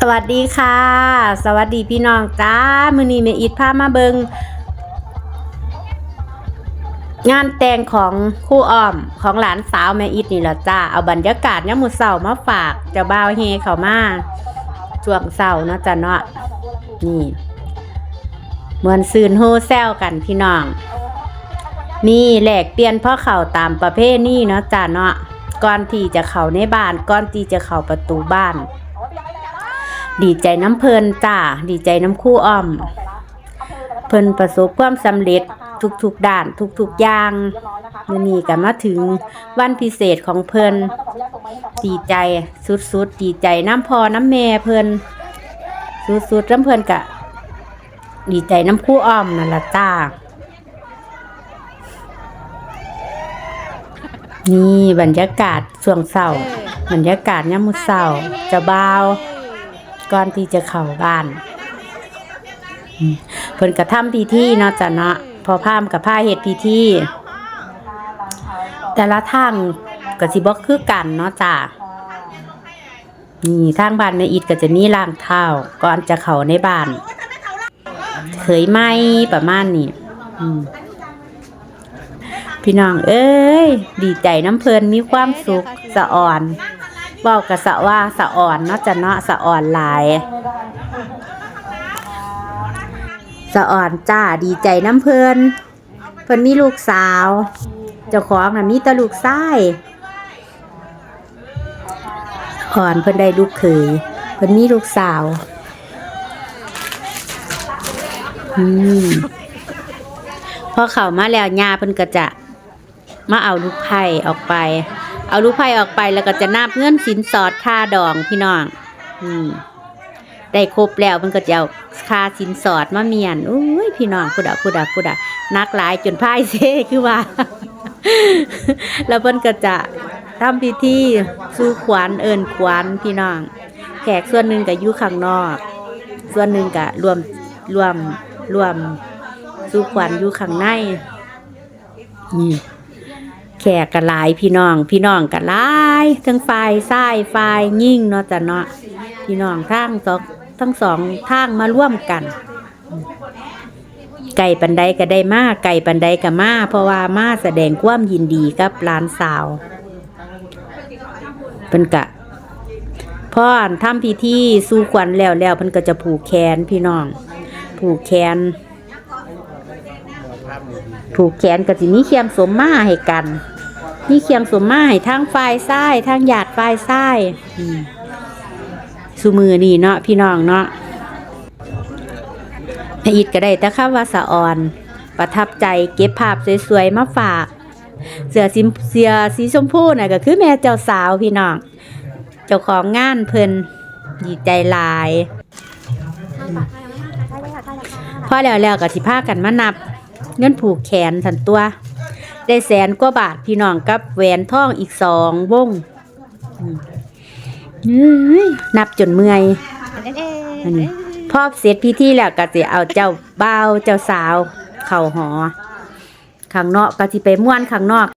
สวัสดีค่ะ สวัสดีพี่น้องจ้ามือนี้แม่อิดพามาเบิงงานแต่งของคู่อ้อมของหลานสาวแม่อิดนี่แหละจ้าเอาบรรยากาศยามมื้อเช้ามาฝากเจ้าบ่าวเฮเขามาช่วงเช้าเนาะจ้ะเนาะนี่เหมวนซืนโฮแซวกันพี่น้อง นี่แหลกเปลี่ยนพ่อเข่าตามประเภทนี่เนาะจ้ะเนาะก่อนที่จะเข้าในบ้านก่อนที่จะเข้าประตูบ้าน ดีใจน้ำเพลินจ้าดีใจน้ำคู่อ้อม เพลินประสบความสำเร็จทุกๆด้านทุกๆอย่างมือนี้ก็มาถึงวันพิเศษของเพลินดีใจสุดๆดีใจน้ำพอน้ำแม่เพลินสุดๆน้ำเพลินกะ ดีใจน้ำคู่อ้อมนั่นละจ้านี่บรรยากาศช่วงเช้าบรรยากาศยามมื้อเช้าจะเบา ก่อนที่จะเข้าบ้านเพิ่นกระทำพิธีเนาะจ้ะเนาะพอพามกับผ้าเฮ็ดพิธีแต่ละทางก็สิบ่คือกันเนาะจ้ะนี่ทางบ้านแม่อิดก็จะมีล้างเท้าก่อนจะเข้าในบ้านเคยไหมประมาณนี้พี่น้องเอ้ย ดีใจน้ำเพลินมีความสุขสะอ่อน เว้ากับสะว่าสะอ่อนเนาะจะเนาะสะอ่อนหลาย สะอ่อนจ้าดีใจน้ำเพลินเพิ่นมีลูกสาว เจ้าของน่ะมีแต่ลูกชายอ่อนเพิ่นได้ลูกเขยเพิ่นมีลูกสาวอืมพอเข้ามาแล้วยาเพิ่นก็จะมาเอาลูกไผ่ออกไป เอาลูกไผ่ออกไปแล้วก็จะนับเงินสินสอดค่าดองพี่น้องอืมได้ครบแล้วมันก็จะเอาค่าสินสอดมาเมียนอุ้ยพี่น้องพูดอะพูดอะพูดอะนักหลายจนพ่ายเซคือว่า แล้วเพิ่นก็จะทำพิธีสู่ขวัญเอิญขวัญพี่น้อง แขกส่วนหนึ่งก็อยู่ข้างนอก ส่วนหนึ่งก็รวมรวมรวมสู่ขวัญอยู่ข้างในนี่ แขกกะลายพี่น้องพี่น้องกะลายทั้งฝ่ายซ้ายฝ่ายยิ่งเนาะจ้ะเนาะพี่น้องทั้งสองทั้งสองทางมาร่วมกัน ไก่ปันไดก็ได้มาไก่ปันไดก็มาเพราะว่ามาแสดงความยินดีกับหลานสาวเป็นกะพ่อทำพิธีสู่ขวัญแล้วแล้วเพิ่นก็จะผูกแขนพี่น้อง ผูกแขน ผูกแขนก็สิมีเคียงสมมาให้กัน มีเคียงสมมาให้ทั้งฝ่ายซ้ายทั้งหยาดฝ่ายซ้ายอืมสุมือนี่เนาะพี่น้องเนาะแม่อิดก็ได้แต่คำว่าสะออน ประทับใจเก็บภาพสวยๆมาฝาก เสือสิมเสือสีชมพูน่ะก็คือแม่เจ้าสาวพี่น้อง เจ้าของงานเพิ่นดีใจหลายพอแล้วแล้วก็สิพากันมานับ เงินผูกแขนสันตัว ได้แสนกว่าบาทพี่น้องกับแหวนทองอีกสองวงนับจนเมื่อยพอเสร็จพิธีแล้วก็จะเอาเจ้าบ่าวเจ้าสาว เข่าหอข้างนอกก็จะไปม้วนข้างนอก